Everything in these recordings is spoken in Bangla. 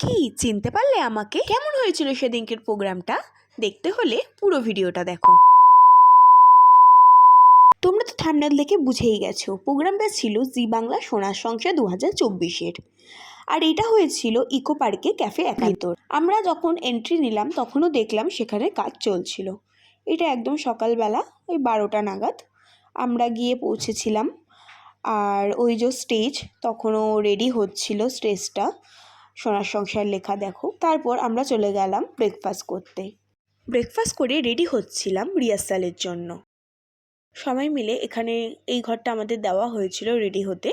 কি চিনতে পারলে আমাকে? কেমন হয়েছিল সেদিনকের প্রোগ্রামটা? দেখতে হলে পুরো ভিডিওটা দেখো। তোমরা তো থামনেল দেখে বুঝেই গেছো, প্রোগ্রামটা ছিল জি বাংলা সোনার সংসার দু হাজার চব্বিশের। আর এটা হয়েছিল ইকো পার্কে ক্যাফে একাত্তর। আমরা যখন এন্ট্রি নিলাম, তখনও দেখলাম সেখানে কাজ চলছিল। এটা একদম সকালবেলা, ওই বারোটা নাগাদ। আমরা গিয়ে পৌঁছেছিলাম। আর ওই যে স্টেজ তখনও রেডি হচ্ছিল স্টেজটা সোনার সংসার লেখা দেখো। তারপর আমরা চলে গেলাম ব্রেকফাস্ট করতে। ব্রেকফাস্ট করে রেডি হচ্ছিলাম রিহার্সালের জন্য। সবাই মিলে এখানে এই ঘরটা আমাদের দেওয়া হয়েছিল রেডি হতে।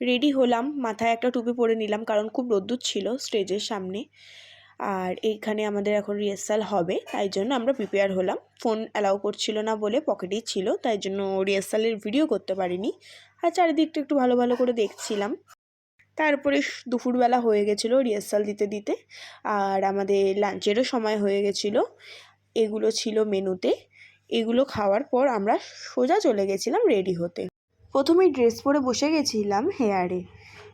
রেডি হলাম, মাথায় একটা টুপি পরে নিলাম কারণ খুব রোদ্দুর ছিল স্টেজের সামনে। আর এইখানে আমাদের এখন রিহার্সাল হবে, তাই জন্য আমরা প্রিপেয়ার হলাম। ফোন অ্যালাউ করছিল না বলে পকেটেই ছিল, তাই জন্য রিহার্সালের ভিডিও করতে পারিনি। আর চারিদিকটা একটু ভালো ভালো করে দেখছিলাম। তারপরে দুপুরবেলা হয়ে গেছিল রিহার্সাল দিতে দিতে। আর আমাদের লাঞ্চেরও সময় হয়ে গেছিল। এগুলো ছিল মেনুতে। এগুলো খাওয়ার পর আমরা সোজা চলে গেছিলাম রেডি হতে। প্রথমেই ড্রেস পরে বসে গেছিলাম হেয়ারে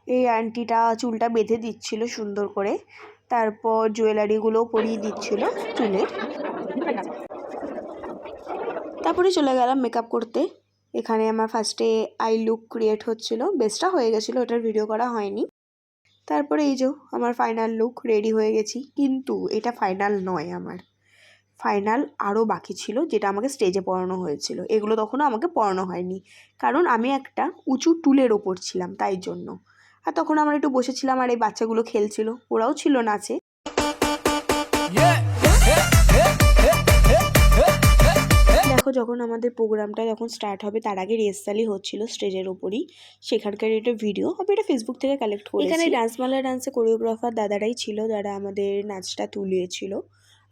এই আন্টিটা চুলটা বেঁধে দিচ্ছিল সুন্দর করে। তারপর জুয়েলারিগুলোও পরিয়ে দিচ্ছিল চুলের। তারপরে চলে গেলাম মেকআপ করতে। এখানে আমার ফার্স্টে আই লুক ক্রিয়েট হচ্ছিল। বেস্টটা হয়ে গেছিল, ওটার ভিডিও করা হয়নি। তারপরে এই যে, আমার ফাইনাল লুক রেডি হয়ে গেছি। কিন্তু এটা ফাইনাল নয় আমার। ফাইনাল আরও বাকি ছিল, যেটা আমাকে স্টেজে পড়ানো হয়েছিল। এগুলো তখনও আমাকে পড়ানো হয়নি। কারণ আমি একটা উঁচু টুলের ওপর ছিলাম, তাই জন্য। আর তখন আমরা একটু বসেছিলাম আর এই বাচ্চাগুলো খেলছিল। ওরাও ছিল নাচে। যখন আমাদের প্রোগ্রামটা যখন স্টার্ট হবে, তার আগে রিহার্সালই হচ্ছিল স্টেজের ওপরই সেখানকার এটা ভিডিও আমি এটা ফেসবুক থেকে কালেক্ট করি এখানে ডান্সমালা ডান্সে কোরিওগ্রাফার দাদারাই ছিল, যারা আমাদের নাচটা তুলিয়েছিল।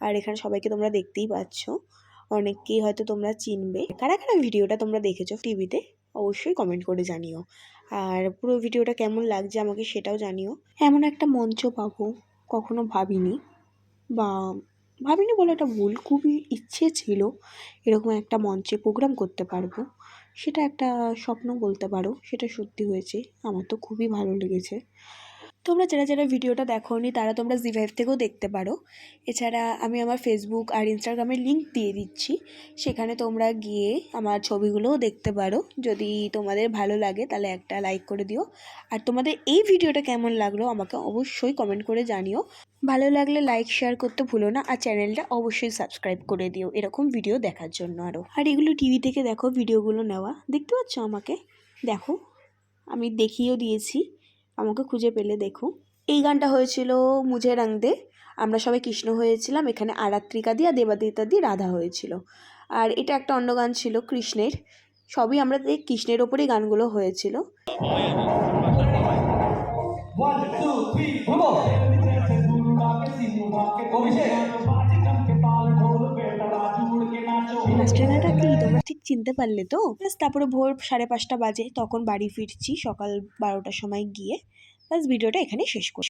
আর এখানে সবাইকে তোমরা দেখতেই পাচ্ছ। অনেককেই হয়তো তোমরা চিনবে। কারা কারা ভিডিওটা তোমরা দেখেছ টিভিতে অবশ্যই কমেন্ট করে জানিও। আর পুরো ভিডিওটা কেমন লাগছে আমাকে সেটাও জানিও। এমন একটা মঞ্চ পাবো, কখনো ভাবিনি। বা ভাবিনি বলে একটা ভুল, খুবই ইচ্ছে ছিল এরকম একটা মঞ্চে প্রোগ্রাম করতে পারব। সেটা একটা স্বপ্ন বলতে পারো, সেটা সত্যি হয়েছে। আমার তো খুবই ভালো লেগেছে। তোমরা যারা যারা ভিডিওটা দেখোনি, তারা তোমরা জি ফাইভ থেকেও দেখতে পারো। এছাড়া আমি আমার ফেসবুক আর ইনস্টাগ্রামের লিঙ্ক দিয়ে দিচ্ছি। সেখানে তোমরা গিয়ে আমার ছবিগুলোও দেখতে পারো। যদি তোমাদের ভালো লাগে, তাহলে একটা লাইক করে দিও। আর তোমাদের এই ভিডিওটা কেমন লাগল, আমাকে অবশ্যই কমেন্ট করে জানিও। ভালো লাগলে লাইক শেয়ার করতে ভুলো না। আর চ্যানেলটা অবশ্যই সাবস্ক্রাইব করে দিও। এরকম ভিডিও দেখার জন্য আরও আর এগুলো টিভি থেকে দেখো ভিডিওগুলো নেওয়া। দেখতে পাচ্ছ আমাকে? দেখো, আমি দেখিয়েও দিয়েছি। আমাকে খুঁজে পেলে দেখো। এই গানটা হয়েছিল মুঝে রং দে। আমরা সবাই কৃষ্ণ হয়েছিলাম এখানে আরাত্রিকা দিয়ে আর দেবাদিতা দিয়ে রাধা হয়েছিল। আর এটা একটা অন্য গান ছিল কৃষ্ণের। সবই আমরা এই কৃষ্ণের ওপরেই গানগুলো হয়েছিল। চিনতে পারলে তো? তারপরে ভোর সাড়ে পাঁচটা বাজে, তখন বাড়ি ফিরছি সকাল বারোটার সময় গিয়ে। ব্যাস, ভিডিওটা এখানে শেষ করছি